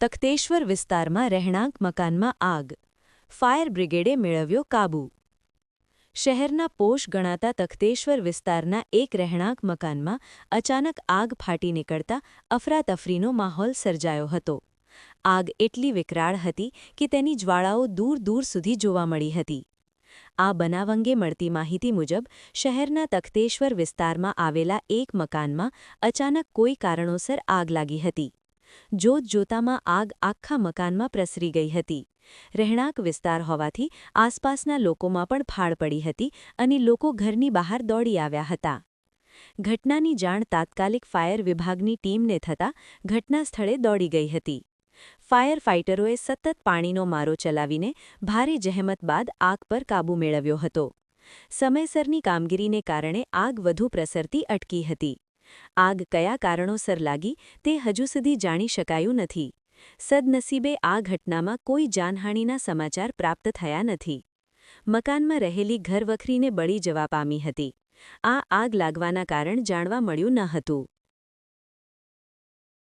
તખતેશ્વર વિસ્તારમાં રહેણાંક મકાનમાં આગ. ફાયર બ્રિગેડે મેળવ્યો કાબૂ. શહેરના પોષ ગણાતા તખતેશ્વર વિસ્તારના એક રહેણાંક મકાનમાં અચાનક આગ ફાટી નીકળતા અફરાતફરીનો માહોલ સર્જાયો હતો. આગ એટલી વિકરાળ હતી કે તેની જ્વાળાઓ દૂર દૂર સુધી જોવા મળી હતી. આ બનાવ અંગે મળતી માહિતી મુજબ, શહેરના તખતેશ્વર વિસ્તારમાં આવેલા એક મકાનમાં અચાનક કોઈ કારણોસર આગ લાગી હતી. જોત જોતામાં આગ આખા મકાનમાં પ્રસરી ગઈ હતી. રહેણાંક વિસ્તાર હોવાથી આસપાસના લોકોમાં પણ ફાળ પડી હતી અને લોકો ઘરની બહાર દોડી આવ્યા હતા. ઘટનાની જાણ તાત્કાલિક ફાયર વિભાગની ટીમને થતાં ઘટના સ્થળે દોડી ગઈ હતી. ફાયર ફાઇટરોએ સતત પાણીનો મારો ચલાવીને ભારે જહેમત બાદ આગ પર કાબૂ મેળવ્યો હતો. સમયસરની કામગીરીને કારણે આગ વધુ પ્રસરતી અટકી હતી. આગ કયા કારણોસર લાગી તે હજુ સુધી જાણી શકાયું નથી. સદનસીબે આ ઘટનામાં કોઈ જાનહાનિના સમાચાર પ્રાપ્ત થયા નથી. મકાનમાં રહેલી ઘરવખરીને બળી જવા પામી હતી. આ આગ લાગવાના કારણ જાણવા મળ્યું ન હતું.